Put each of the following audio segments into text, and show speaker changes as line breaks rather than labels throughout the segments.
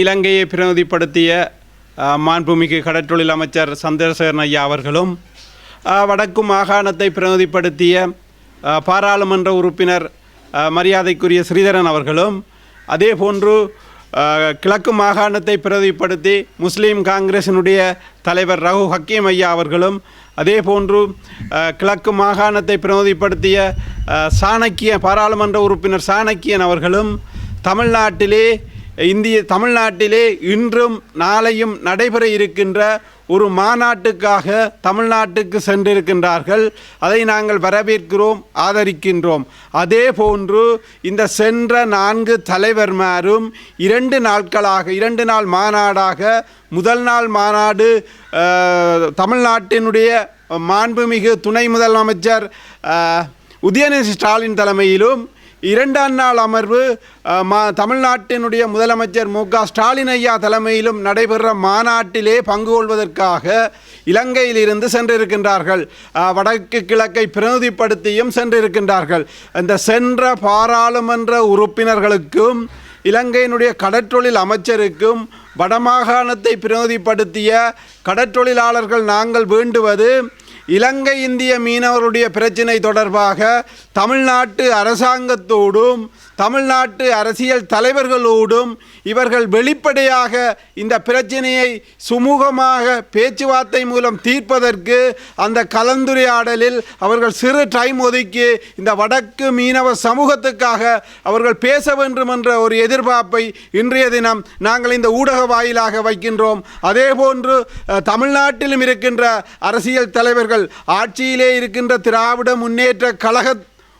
இலங்கையை பிரதிநிதிப்படுத்திய மாண்புமிகு கடற்றொழில் அமைச்சர் சந்திரசேகரன் ஐயா அவர்களும் வடக்கு மாகாணத்தை பிரதிநிதிப்படுத்திய பாராளுமன்ற உறுப்பினர் மரியாதைக்குரிய ஸ்ரீதரன் அவர்களும் அதே போன்று கிழக்கு மாகாணத்தை பிரதிநிதிப்படுத்தி முஸ்லீம் காங்கிரசினுடைய தலைவர் ரகு ஹக்கீம் ஐயா அவர்களும் அதே போன்று கிழக்கு மாகாணத்தை பிரதிநிதிப்படுத்திய சாணக்கிய பாராளுமன்ற உறுப்பினர் சாணக்கியன் அவர்களும் தமிழ்நாட்டிலே இந்திய தமிழ்நாட்டிலே இன்றும் நாளையும் நடைபெற இருக்கின்ற ஒரு மாநாட்டுக்காக தமிழ்நாட்டுக்கு சென்றிருக்கின்றார்கள். அதை நாங்கள் வரவேற்கிறோம் ஆதரிக்கின்றோம். அதே போன்று இந்த சென்ற நான்கு தலைவர்மாரும் இரண்டு நாட்களாக இரண்டு நாள் மாநாடாக முதல் நாள் மாநாடு தமிழ்நாட்டினுடைய மாண்புமிகு துணை முதலமைச்சர் உதயநிதி ஸ்டாலின் தலைமையிலும் இரண்டாம் நாள் அமர்வு மா தமிழ்நாட்டினுடைய முதலமைச்சர் மு க ஸ்டாலின் ஐயா தலைமையிலும் நடைபெற மாநாட்டிலே பங்கு கொள்வதற்காக இலங்கையிலிருந்து சென்றிருக்கின்றார்கள். வடக்கு கிழக்கை பிரதிநிதிப்படுத்தியும் சென்றிருக்கின்றார்கள். இந்த சென்ற பாராளுமன்ற உறுப்பினர்களுக்கும் இலங்கையினுடைய கடற்றொழில் அமைச்சருக்கும் வடமாகாணத்தை பிரதிநிதிப்படுத்திய கடற்றொழிலாளர்கள் நாங்கள் வேண்டுவது இலங்கை இந்திய மீனவருடைய பிரச்சினை தொடர்பாக தமிழ்நாட்டு அரசாங்கத்தோடும் தமிழ்நாட்டு அரசியல் தலைவர்களோடும் இவர்கள் வெளிப்படையாக இந்த பிரச்சனையை சுமூகமாக பேச்சுவார்த்தை மூலம் தீர்ப்பதற்கு அந்த கலந்துரையாடலில் அவர்கள் சிறு டைம் ஒதுக்கி இந்த வடக்கு மீனவ சமூகத்துக்காக அவர்கள் பேச வேண்டும் என்ற ஒரு எதிர்பார்ப்பை இன்றைய தினம் நாங்கள் இந்த ஊடக வாயிலாக வைக்கின்றோம். அதே போன்று தமிழ்நாட்டிலும் இருக்கின்ற அரசியல் தலைவர்கள் ஆட்சியிலே இருக்கின்ற திராவிட முன்னேற்ற கழக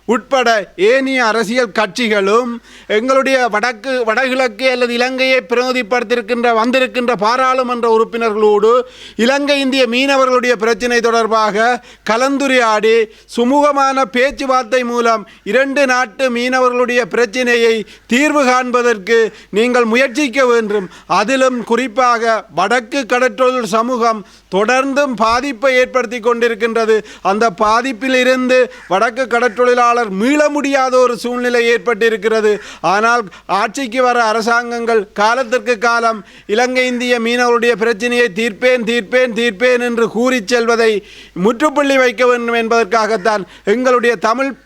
உட்பட ஏனைய அரசியல் கட்சிகளும் எங்களுடைய வடக்கு வடகிழக்கு அல்லது இலங்கையை பிரதிநிதிப்படுத்தியிருக்கின்ற வந்திருக்கின்ற பாராளுமன்ற உறுப்பினர்களோடு இலங்கை இந்திய மீனவர்களுடைய பிரச்சினை தொடர்பாக கலந்துரையாடி சுமூகமான பேச்சுவார்த்தை மூலம் இரண்டு நாட்டு மீனவர்களுடைய பிரச்சினையை தீர்வு காண்பதற்கு நீங்கள் முயற்சிக்க வேண்டும். அதிலும் குறிப்பாக வடக்கு கடற்றொழில் சமூகம் தொடர்ந்தும் பாதிப்பை ஏற்படுத்தி கொண்டிருக்கின்றது. அந்த பாதிப்பிலிருந்து வடக்கு கடற்றொழிலாளர் மீள முடியாத ஒரு சூழ்நிலை ஏற்பட்டிருக்கிறது. ஆனால் ஆட்சிக்கு வர அரசாங்கங்கள் காலத்திற்கு காலம் இலங்கை இந்திய மீனவருடைய பிரச்சனையை தீர்ப்பேன் தீர்ப்பேன் தீர்ப்பேன் என்று கூறிச் செல்வதை முற்றுப்புள்ளி வைக்க வேண்டும் என்பதற்காகத்தான் எங்களுடைய தமிழ்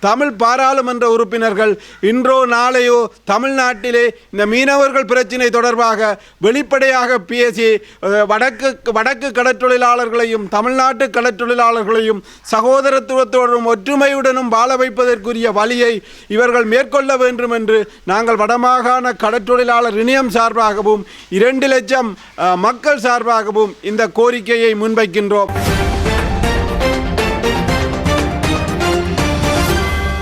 தமிழ் பாராளுமன்ற உறுப்பினர்கள் இன்றோ நாளையோ தமிழ்நாட்டிலே இந்த மீனவர்கள் பிரச்சினை தொடர்பாக வெளிப்படையாக பேசி வடக்கு வடக்கு கடற்றொழிலாளர்களையும் தமிழ்நாட்டு கடற்றொழிலாளர்களையும் சகோதரத்துவத்தோடும் ஒற்றுமையுடனும் வாழ வைப்பதற்குரிய வழியை இவர்கள் மேற்கொள்ள வேண்டும் என்று நாங்கள் வடமாகாண கடற்றொழிலாளர் இணையம் சார்பாகவும் இரண்டு லட்சம் மக்கள் சார்பாகவும் இந்த கோரிக்கையை முன்வைக்கின்றோம்.